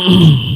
mm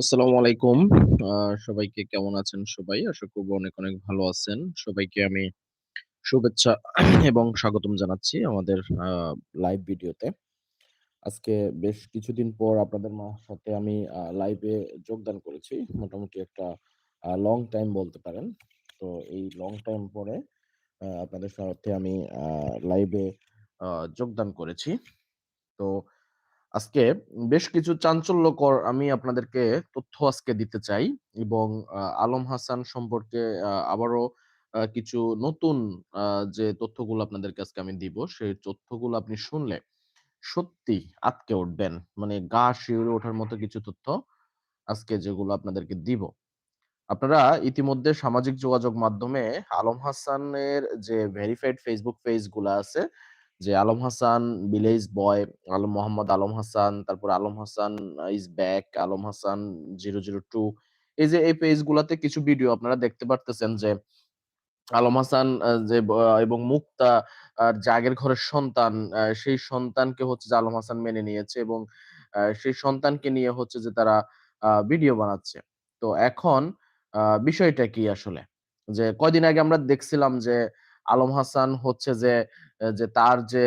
আসসালামু আলাইকুম। সবাইকে কেমন আছেন সবাই? আশা করব অনেক, অনেক ভালো আছেন। সবাইকে আমি শুভেচ্ছা এবং স্বাগতম জানাচ্ছি আমাদের লাইভ ভিডিওতে। আজকে বেশ কিছুদিন পর আপনাদের সাথে আমি লাইভে যোগদান করেছি। মোটামুটি একটা লং টাইম বলতে পারেন। তো এই লং টাইম পরে আপনাদের সাথে আমি লাইভে যোগদান করেছি। তো আজকে বেশ কিছু চাঞ্চল্যকর আমি আপনাদেরকে তথ্য আজকে দিতে চাই এবং আলম হাসান সম্পর্কে আবারও কিছু নতুন যে তথ্যগুলো আপনাদেরকে আজকে আমি দিব, সেই তথ্যগুলো আপনি শুনলে সত্যি আঁতকে উঠবেন। মানে গা শিউরে ওঠার মতো কিছু তথ্য আজকে যেগুলো আপনাদেরকে দিব। আপনারা ইতিমধ্যে সামাজিক যোগাযোগ মাধ্যমে আলম হাসানের যে ভেরিফাইড ফেসবুক পেজগুলা আছে, যে আলম হাসান ভিলেজ বয়, আলম মোহাম্মদ আলম হাসান, তারপর আলম হাসান ইস ব্যাক, আলম হাসান 002 এই যে এই পেজ গুলাতে কিছু ভিডিও আপনারা দেখতে পারতেছেন যে আলম হাসান যে এবং মুক্তা আর যে আগের ঘরের সন্তান সেই সন্তানকে হচ্ছে যে আলম হাসান মেনে নিয়েছে এবং সেই সন্তানকে নিয়ে হচ্ছে যে তারা ভিডিও বানাচ্ছে। তো এখন বিষয়টা কি আসলে? যে কয়দিন আগে আমরা দেখছিলাম যে আলম হাসান হচ্ছে যে, যে তার যে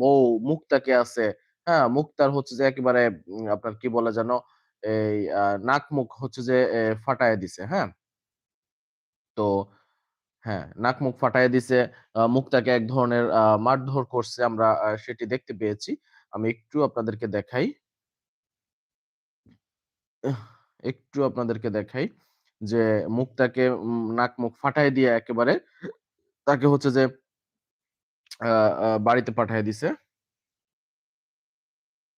বউ মুক্তাকে আছে, হ্যাঁ? মুক্তার হচ্ছে যে একেবারে আপনার কি বলে যেন? এই নাক মুখ হচ্ছে যে এ ফাটাইয়া দিছে, হ্যাঁ? তো হ্যাঁ, নাক মুখ ফাটাইয়া দিছে। মুক্তাকে এক ধরনের মারধর করছে। আমরা সেটি দেখতে পেয়েছি। আমি একটু আপনাদেরকে দেখাই। একটু আপনাদেরকে দেখাই যে মুক্তাকে নাক মুখ ফাটায় দিয়ে একেবারে তাকে হচ্ছে যে বাড়িতে পাঠায় দিছে।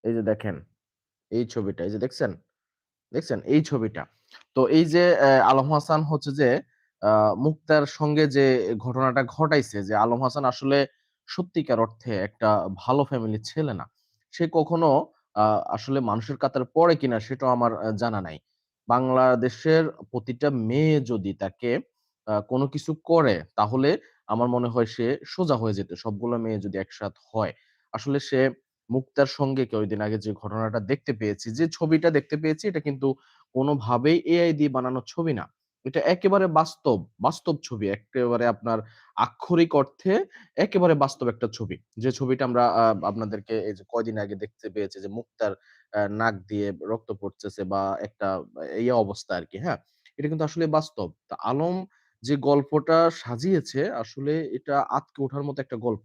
এই যে দেখেন, এই ছবিটা। এই যে দেখছেন? দেখছেন? এই ছবিটা। তো এই যে আলম হাসান হচ্ছে যে মুক্তার সঙ্গে যে ঘটনাটা ঘটাইছে যে আলম হাসান আসলে সত্যিকার অর্থে একটা ভালো ফ্যামিলির ছেলে না। সে কখনো আসলে মানুষের কাতার পড়ে কিনা সেটাও আমার জানা নাই। বাংলাদেশের প্রতিটা মেয়ে যদি তাকে কোনো কিছু করে তাহলে আমার মনে হয় সে সোজা হয়ে যেত। সবগুলো মেয়ে যদি একসাথ হয়। আসলে সে মুক্তার সঙ্গে কয়েকদিন আগে যে ঘটনাটা দেখতে পেয়েছি, যে ছবিটা দেখতে পেয়েছি এটা কিন্তু কোনোভাবেই এআই দিয়ে বানানো ছবি না। এটা একেবারে বাস্তব, বাস্তব ছবি। এক্কেবারে আপনার আক্ষরিক অর্থে একেবারে বাস্তব একটা ছবি। যে ছবিটা আমরা আপনাদেরকে এই যে কয়দিন আগে দেখতে পেয়েছি যে মুক্তার নাক দিয়ে রক্ত পড়তেছে বা একটা এই অবস্থা আরকি, হ্যাঁ? এটা কিন্তু আসলে বাস্তব। তা আলম যে গল্পটা সাজিয়েছে আসলে এটা আঁতকে ওঠার মতো একটা গল্প।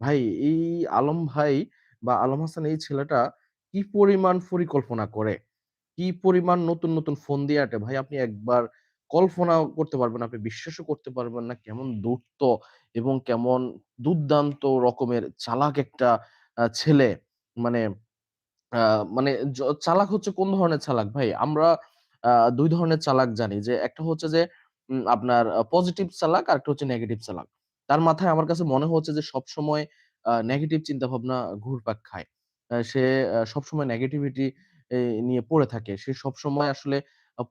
ভাই এই আলম ভাই বা আলম হাসান এই ছেলেটা কি পরিমাণ পরিকল্পনা করে, কি পরিমাণ নতুন, নতুন ফোন দিয়ে আটে ভাই আপনি একবার কল্পনাও করতে পারবেন আপনি বিশ্বাসও করতে পারবেন না কেমন ধূর্ত এবং কেমন দুর্দান্ত রকমের চালাক একটা ছেলে। মানে মানে চালাক হচ্ছে কোন ধরনের চালাক ভাই? আমরা ২ ধরনের চালাক জানি যে একটা হচ্ছে যে আপনার পজিটিভ চালাক আরেকটা হচ্ছে নেগেটিভ চালাক। তার মাথায় আমার কাছে মনে হচ্ছে যে সবসময়, আ নেগেটিভ চিন্তাভাবনা ঘুরপাক খায়। সে, আ, সবসময় নেগেটিভিটি নিয়ে পড়ে থাকে। সে সবসময় আসলে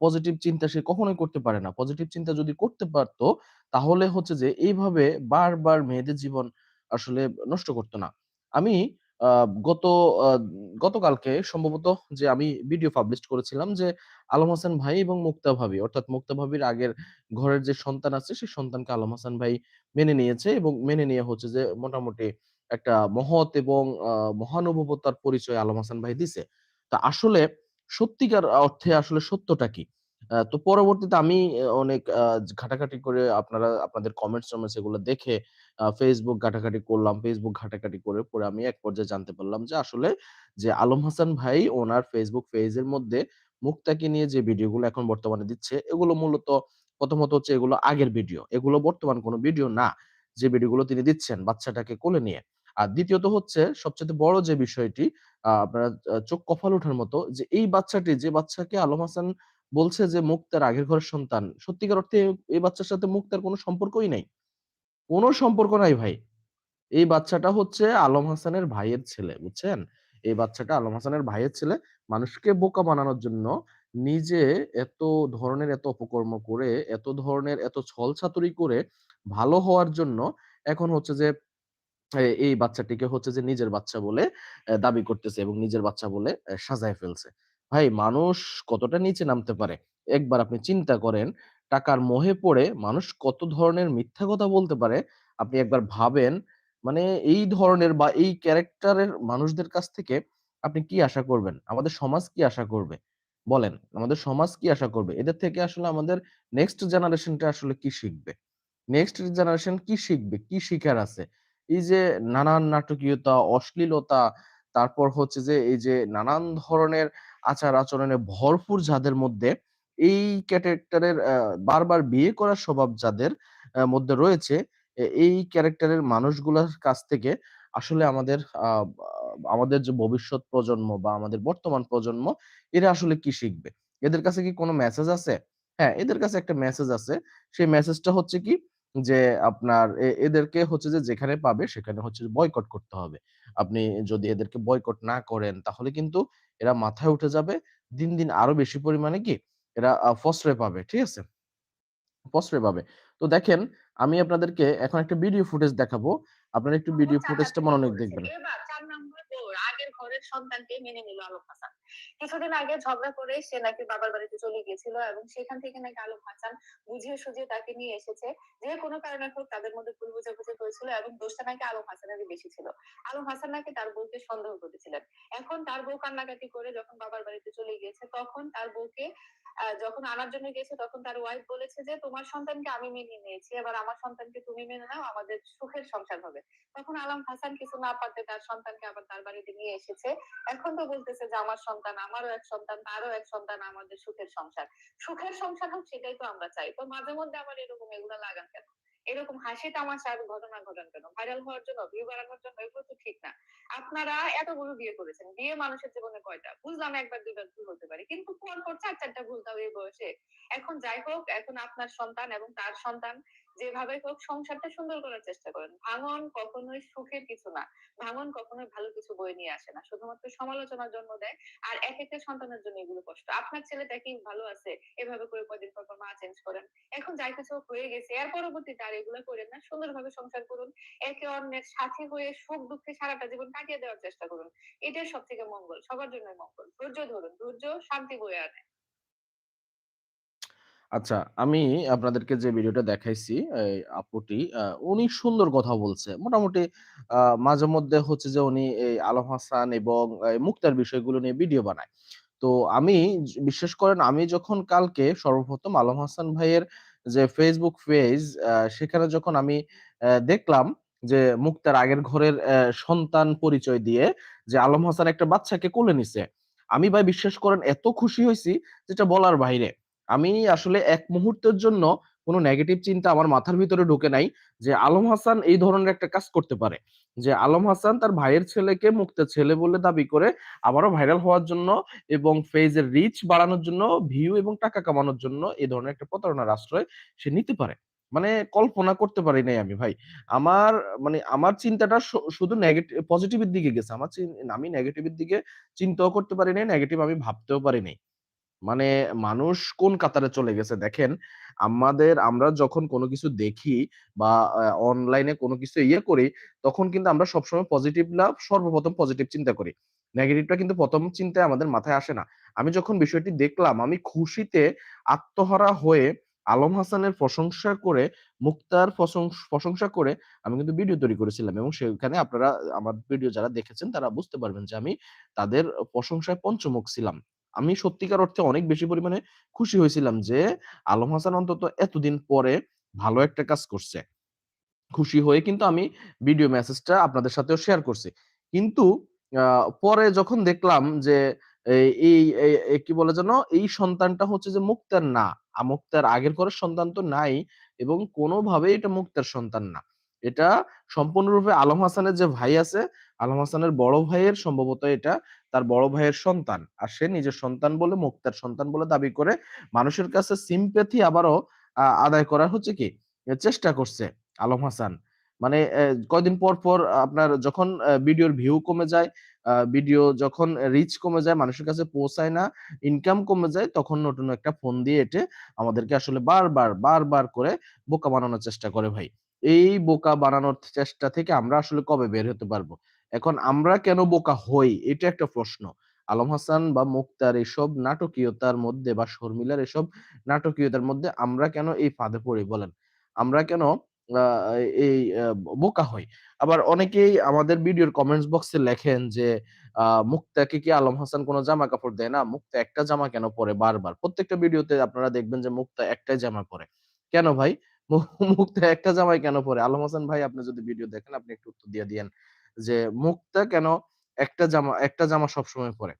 পজিটিভ চিন্তা সে কখনোই করতে পারে না। পজিটিভ চিন্তা যদি করতে পারত, তাহলে হচ্ছে যে এইভাবে বারবার মেয়েদের জীবন আসলে নষ্ট করতো না। আমি গত গতকালকে সম্ভবত যে আমি ভিডিও পাবলিশ করেছিলাম যে আলম হাসান ভাই এবং মুক্তা ভাবি, অর্থাৎ মুক্তা ভাবির আগের ঘরের যে সন্তান আছে, সেই সন্তানকে আলম হাসান ভাই মেনে নিয়েছে এবং মেনে নিয়ে হচ্ছে যে মোটামুটি একটা মহৎ এবং মহানুভবতার পরিচয় আলম হাসান ভাই দিছে। তা আসলে সত্যিকার অর্থে আসলে সত্যটা কি? তো পরবর্তীতে আমি অনেক ঘাটাঘাটি করে আপনারা আপনাদের কমেন্টস-টমেন্টস এগুলো দেখে Facebook ঘাটাঘাটি করলাম। Facebook ঘাটাঘাটি করে পরে আমি এক পর্যায়ে জানতে পারলাম যে আসলে যে আলম হাসান ভাই ওনার Facebook পেজের মধ্যে মুক্তাকে নিয়ে যে ভিডিওগুলো এখন বর্তমানে দিচ্ছে, এগুলো মূলত প্রথমত হচ্ছে এগুলো আগের ভিডিও। এগুলো বর্তমান কোনো ভিডিও না। যে ভিডিওগুলো তিনি দিচ্ছেন বাচ্চাটাকে কোলে নিয়ে। আর দ্বিতীয়ত হচ্ছে সবচেয়ে বড় যে বিষয়টি আপনার চোখ কপাল ওঠার মতো যে এই বাচ্চাটি যে বাচ্চাকে আলম হাসান বলছে যে মুক্তার আগের ঘরের সন্তান। সত্যিকার অর্থে এই বাচ্চার সাথে মুক্তার কোনো সম্পর্কই নাই। কোন সম্পর্ক নাই ভাই। এই বাচ্চাটা হচ্ছে আলম হাসানের ভাইয়ের ছেলে, বুঝছেন? এই বাচ্চাটা আলম হাসানের ভাইয়ের ছেলে। মানুষকে বোকা বানানোর জন্য নিজে এত ধরনের এত অপকর্ম করে, এত ধরনের এত ছল-চাতুরি করে ভালো হওয়ার জন্য এখন হচ্ছে যে এই বাচ্চাটিকে হচ্ছে যে নিজের বাচ্চা বলে দাবি করতেছে এবং নিজের বাচ্চা বলে সাজায় ফেলছে। ভাই মানুষ কতটা নিচে নামতে পারে? একবার আপনি চিন্তা করেন, টাকার মোহে পড়ে মানুষ কত ধরনের মিথ্যা কথা বলতে পারে, আপনি একবার ভাবেন। মানে এই ধরনের বা এই ক্যারেক্টারের মানুষদের কাছ থেকে আপনি কি আশা করবেন? আমাদের সমাজ কি আশা করবে? বলেন, আমাদের সমাজ কি আশা করবে? এদের থেকে আসলে আমাদের নেক্সট জেনারেশন টা আসলে কি শিখবে? নেক্সট জেনারেশন কি শিখবে? কি শিখার আছে? এই যে নানান নাটকীয়তা, অশ্লীলতা, তারপর হচ্ছে যে এই যে নানান ধরনের আচার-আচরণে ভরপুর যাদের মধ্যে এই ক্যারেক্টারের বারবার বিয়ে করার স্বভাব যাদের মধ্যে রয়েছে, এই ক্যারেক্টারের মানুষগুলার কাছ থেকে আসলে আমাদের আমাদের যে ভবিষ্যৎ প্রজন্ম বা আমাদের বর্তমান প্রজন্ম এরা আসলে কি শিখবে? এদের কাছে কি কোনো মেসেজ আছে? হ্যাঁ, এদের কাছে একটা মেসেজ আছে। সেই মেসেজটা হচ্ছে কি? যে আপনার এদেরকে হচ্ছে যে যেখানে পাবে সেখানে হচ্ছে বয়কট করতে হবে। আপনি যদি এদেরকে বয়কট না করেন তাহলে কিন্তু এরা মাথায় উঠে যাবে। দিন, দিন আরও বেশি পরিমাণে কি এরা ফসরে পাবে। ঠিক আছে? ফসরে পাবে। তো দেখেন আমি আপনাদেরকে এখন একটা ভিডিও ফুটেজ দেখাবো। আপনারা একটু ভিডিও ফুটেজটা মনে মনোযোগ। দেখবেন। এবার ৪ আগের ঘরের সন্তানকে মেনে নিল আলোক হাসান। কিছুদিন আগে ঝগড়া করে সে নাকি বাবার বাড়িতে চলে গিয়েছিল এবং সেখান থেকে নাকি আলম হাসান বুঝিয়ে সুঝিয়ে তাকে নিয়ে এসেছে। যে কোনো কারণে হোক তাদের মধ্যে ভুল বোঝাবুঝি হয়েছিল এবং দোষটা নাকি আলম হাসানেরই বেশি ছিল। আলম হাসান নাকি তার বউকে সন্দেহ করেছিলেন। এখন তার বউ কান্নাকাটি করে যখন বাবার বাড়িতে চলে গিয়েছে তখন তার বউকে যখন আনার জন্য গেছে তখন তার ওয়াইফ বলেছে যে, "তোমার সন্তানকে আমি মেনে নিয়েছি। এবার আমার সন্তানকে তুমি মেনে নাও। আমাদের সুখের সংসার হবে।" তখন আলম হাসান কিছু না পারতে তার সন্তানকে আবার তার বাড়িতে নিয়ে এসেছে। এখন তো বলতেছে যে, "আমার সন্তান, আমারও এক সন্তান, তারও এক সন্তান, আমাদের সুখের সংসার।" সুখের সংসার হোক সেটাই তো আমরা চাই। তো মাঝে মধ্যে আবার এরকম এগুলা লাগান কেন? এরকম হাসি তামাশার ঘটনা ঘটান কেন? ভাইরাল হওয়ার জন্য, ভিউ বাড়ানোর জন্য এগুলো তো ঠিক না। আপনারা এতগুলো বিয়ে করেছেন। বিয়ে মানুষের জীবনে কয়টা? বুঝলাম ১ বার ২ বার ভুল হতে পারে। কিন্তু পর, পর ৪, ৪ টা ভুল তাও এই বয়সে। এখন যাই হোক, এখন আপনার সন্তান এবং তার সন্তান যেভাবে হোক সংসারটা সুন্দর করার চেষ্টা করেন। ভাঙন কখনোই সুখের কিছু না। ভাঙন কখনোই ভালো কিছু বয়ে নিয়ে আসে না। শুধুমাত্র সমালোচনার জন্ম দেয়। আর একেকটা সন্তানের জন্য এগুলো কষ্ট। আপনার ছেলেটা কি ভালো আছে? এভাবে করে কয়দিন পর, পর মা চেঞ্জ করেন। এখন যাই কিছু হয়ে গেছে। এর পরবর্তীতে আর এগুলা কইরেন না। সুন্দরভাবে সংসার করুন। একে অন্যের সাথী হয়ে সুখ দুঃখে সারাটা জীবন কাটিয়ে দেওয়ার চেষ্টা করুন। এটাই সব থেকে মঙ্গল। সবার জন্যই মঙ্গল। ধৈর্য ধরুন। ধৈর্য শান্তি বয়ে আনে। আচ্ছা, আমি আপনাদেরকে যে ভিডিওটা দেখাইছি, আপুটি উনি সুন্দর কথা বলছে। মোটামুটি আ মাঝেমধ্যে হচ্ছে যে উনি এই আলম হাসান এবং মুক্তার বিষয়গুলো নিয়ে ভিডিও বানায়। তো আমি বিশ্বাস করেন আমি যখন কালকে সর্বপ্রথম আলম হাসান ভাইয়ের যে Facebook পেজ সেখানে যখন আমি দেখলাম যে মুক্তার আগের ঘরের সন্তান পরিচয় দিয়ে যে আলম হাসান একটা বাচ্চাকে কোলে নিছে। আমি ভাই বিশ্বাস করেন এত খুশি হইছি যেটা বলার বাইরে। আমি আসলে এক মুহূর্তের জন্য কোনো নেগেটিভ চিন্তা আমার মাথার ভিতরে ঢোকে নাই যে আলম হাসান এই ধরনের একটা কাজ করতে পারে। যে আলম হাসান তার ভাইয়ের ছেলেকে মুক্ত ছেলে বলে দাবি করে আবারও ভাইরাল হওয়ার জন্য এবং ফেজের রিচ বাড়ানোর জন্য, ভিউ এবং টাকা কামানোর জন্য এ ধরনের একটা প্রতারণার আশ্রয় সে নিতে পারে। মানে কল্পনা করতে পারি নাই আমি ভাই। আমার মানে আমার চিন্তাটা শুধু নেগেটিভ পজিটিভের দিকে গেছে। আমার আমি নেগেটিভের দিকে চিন্তাও করতে পারি নাই, নেগেটিভ আমি ভাবতেও পারি নাই। মানে মানুষ কোন কাতারে চলে গেছে দেখেন, আমাদের আমরা যখন কোন কিছু দেখি বা অনলাইনে কোন কিছু ইয়ে করি, তখন কিন্তু আমরা সবসময় পজিটিভ না সর্বপ্রথম পজিটিভ চিন্তা করি। নেগেটিভটা কিন্তু ১ম চিন্তায় আমাদের মাথায় আসে না। আমি যখন বিষয়টি দেখলাম, আমি খুশিতে আত্মহারা হয়ে আলম হাসানের প্রশংসা করে মুক্তার প্রশংসা করে আমি কিন্তু ভিডিও তৈরি করেছিলাম এবং সেখানে আপনারা আমার ভিডিও যারা দেখেছেন তারা বুঝতে পারবেন যে আমি তাদের প্রশংসায় পঞ্চমুখ ছিলাম। আমি সত্যিকার অর্থে অনেক বেশি পরিমাণে খুশি হয়েছিলাম যে আলম হাসান অন্তত এতদিন পরে ভালো একটা কাজ করছে। খুশি হয়ে কিন্তু আমি ভিডিও মেসেজটা আপনাদের সাথেও শেয়ার করছি। কিন্তু পরে যখন দেখলাম যে এই কি বলে যেন? এই সন্তানটা হচ্ছে যে মুক্তার না। মুক্তার আগের ঘরের সন্তান তো নাই এবং কোনোভাবেই এটা মুক্তার সন্তান না। এটা সম্পূর্ণরূপে আলম হাসানের যে ভাই আছে, আলম হাসানের বড় ভাইয়ের সম্ভবত এটা তার বড় ভাইয়ের সন্তান। আর সে নিজের সন্তান বলে মুক্তার সন্তান বলে দাবি করে মানুষের কাছে sympathy আবারও আদায় করার হচ্ছে কি? চেষ্টা করছে আলম হাসান। মানে কয়দিন পর, পর আপনার যখন ভিডিওর ভিউ কমে যায়, ভিডিও যখন রিচ কমে যায়, মানুষের কাছে পৌঁছায় না, ইনকাম কমে যায়, তখন নতুন একটা ফোন দিয়ে এঁটে আমাদেরকে আসলে বারবার, বারবার করে বোকা বানানোর চেষ্টা করে ভাই। এই বোকা বানানোর চেষ্টা থেকে আমরা আসলে কবে বের হতে পারব? এখন আমরা কেন বোকা হই? এটা একটা প্রশ্ন। আলম হাসান বা মুক্তার এসব নাটকীয়তার মধ্যে বা শর্মিলার এসব নাটকীয়তার মধ্যে আমরা কেন এই ফাঁদে পড়ি বলেন? আমরা কেন এই বোকা হই? আবার অনেকেই আমাদের ভিডিওর কমেন্টস বক্সে লেখেন যে, "মুক্তাকে কি আলম হাসান কোন জামা কাপড় দেয় না? মুক্তা একটা জামা কেন পরে বারবার?" প্রত্যেকটা ভিডিওতে আপনারা দেখবেন যে মুক্তা একটাই জামা পরে। কেন ভাই? মুক্তা একটা জামাই কেন পরে? আলম হাসান ভাই আপনি যদি ভিডিও দেখেন আপনি একটু উত্তর দিয়ে দিয়েন যে, মুক্তা কেন একটা জামা একটা জামা সবসময় পরে?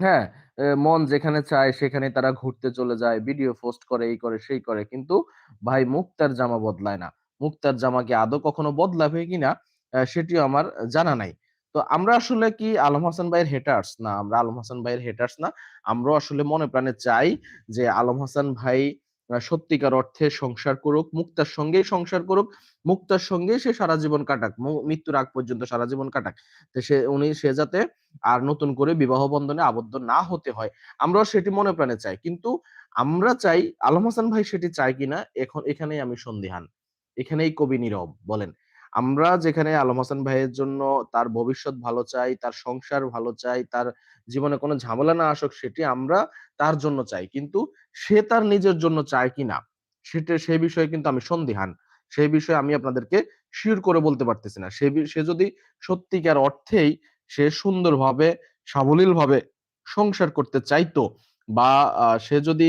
হ্যাঁ, মন যেখানে চায় সেখানে তারা ঘুরতে চলে যায়, ভিডিও পোস্ট করে, এই করে, সেই করে। কিন্তু ভাই মুক্তার জামা বদলায় না। মুক্তার জামা কি আদৌ কখনো বদলাবে কিনা সেটিও আমার জানা নাই। তো আমরা আসলে কি আলম হাসান ভাইয়ের হেটার্স? না, আমরা আলম হাসান ভাইয়ের হেটার্স না। আমরাও আসলে মনে প্রাণে চাই যে আলম হাসান ভাই সত্যিকার অর্থে সংসার করুক, মুক্তার সঙ্গে সংসার করুক, মুক্তার সঙ্গে সে সারা জীবন কাটাক। মৃত্যুর আগ পর্যন্ত সারা জীবন কাটাক। তো সে উনি সে যাতে আর নতুন করে বিবাহ বন্ধনে আবদ্ধ না হতে হয়। আমরা সেটি মনে প্রাণে চাই। কিন্তু আমরা চাই আলম হাসান ভাই সেটি চায় কিনা এখন এখানেই আমি সন্দিহান। এখানেই কবি নীরব বলেন। আমরা যেখানে আলম হাসান ভাইয়ের জন্য তার ভবিষ্যৎ ভালো চাই, তার সংসার ভালো চাই, তার জীবনে কোনো ঝামেলা না আসুক সেটি আমরা তার জন্য চাই। কিন্তু সে তার নিজের জন্য চায় কি না সেটা সে বিষয়ে কিন্তু আমি সন্দিহান। সেই বিষয়ে আমি আপনাদেরকে সিউর করে বলতে পারতেছি না। সে সে যদি সত্যিকার অর্থেই সে সুন্দরভাবে সাবলীলভাবে সংসার করতে চাইতো বা সে যদি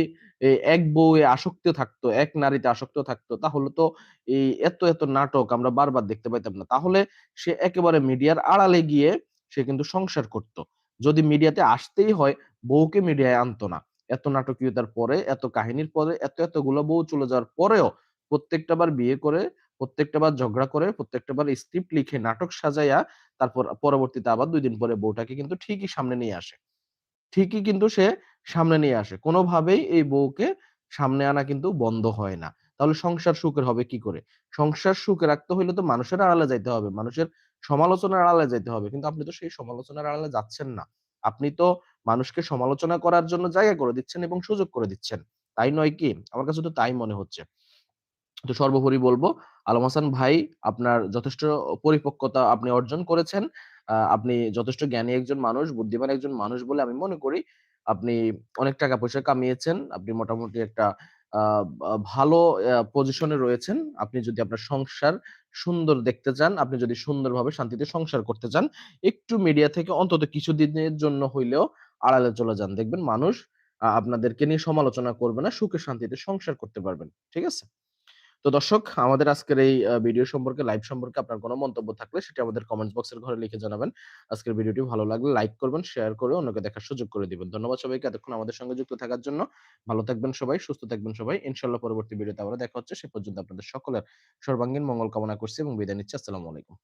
এক বউয়ে আসক্ত থাকতো, এক নারীতে আসক্ত থাকতো তাহলে তো এই এত, এত নাটক আমরা বারবার দেখতে পাইতাম না। তাহলে সে একেবারে মিডিয়ার আড়ালে গিয়ে সে কিন্তু সংসার করত। যদি মিডিয়াতে আসতেই হয় বউকে মিডিয়ায় আনতো না। এত নাটকীয়তার পরে, এত কাহিনীর পরে, এত, এতগুলো বউ চলে যাওয়ার পরেও প্রত্যেকটা বার বিয়ে করে, প্রত্যেকটা বার ঝগড়া করে, প্রত্যেকটা বার স্ক্রিপ্ট লিখে নাটক সাজাইয়া তারপর পরবর্তীতে আবার ২ দিন পরে বউটাকে কিন্তু ঠিকই সামনে নিয়ে আসে। ঠিকই কিন্তু সে সামনে নিয়ে আসে। কোনোভাবেই এই বউকে সামনে আনা কিন্তু বন্ধ হয় না। তাহলে সংসার সুখের হবে কি করে? সংসার সুখে রাখতে হইলে তো মানুষের আড়ালে যাইতে হবে। মানুষের সমালোচনার আড়ালে যাইতে হবে। কিন্তু আপনি তো সেই সমালোচনার আড়ালে যাচ্ছেন না। আপনি তো মানুষকে সমালোচনা করার জন্য জায়গা করে দিচ্ছেন এবং সুযোগ করে দিচ্ছেন। তাই নয় কি? আমার কাছে তো তাই মনে হচ্ছে। তো সর্বোপরি বলব, আলম হাসান ভাই আপনার যথেষ্ট পরিপক্কতা আপনি অর্জন করেছেন। আপনি যথেষ্ট জ্ঞানী একজন মানুষ, বুদ্ধিমান একজন মানুষ বলে আমি মনে করি। আপনি অনেক টাকা-পয়সা কামিয়েছেন। আপনি মোটামুটি একটা ভালো পজিশনে রয়েছেন। আপনি যদি আপনার সংসার সুন্দর দেখতে চান, আপনি যদি সুন্দরভাবে শান্তিতে সংসার করতে চান, একটু মিডিয়া থেকে অন্তত কিছুদিনের জন্য হইলেও আড়ালে চলে যান। দেখবেন মানুষ আপনাদেরকে নিয়ে সমালোচনা করবে না। সুখে শান্তিতে সংসার করতে পারবেন। ঠিক আছে? তো দর্শক আমাদের আজকের এই ভিডিও সম্পর্কে লাইভ সম্পর্কে আপনার কোনো মন্তব্য থাকলে সেটা আমাদের কমেন্টস বক্সের ঘরে লিখে জানাবেন। আজকের ভিডিওটি ভালো লাগলে লাইক করবেন, শেয়ার করে অন্যকে দেখার সুযোগ করে দিবেন। ধন্যবাদ সবাইকে এতক্ষণ আমাদের সঙ্গে যুক্ত থাকার জন্য। ভালো থাকবেন সবাই, সুস্থ থাকবেন সবাই। ইনশাল্লাহ পরবর্তী ভিডিওতে আবার দেখা হচ্ছে। সে পর্যন্ত আপনাদের সকলের সর্বাঙ্গীন মঙ্গল কামনা করছি এবং বিদায় নিচ্ছি। আসসালামু আলাইকুম।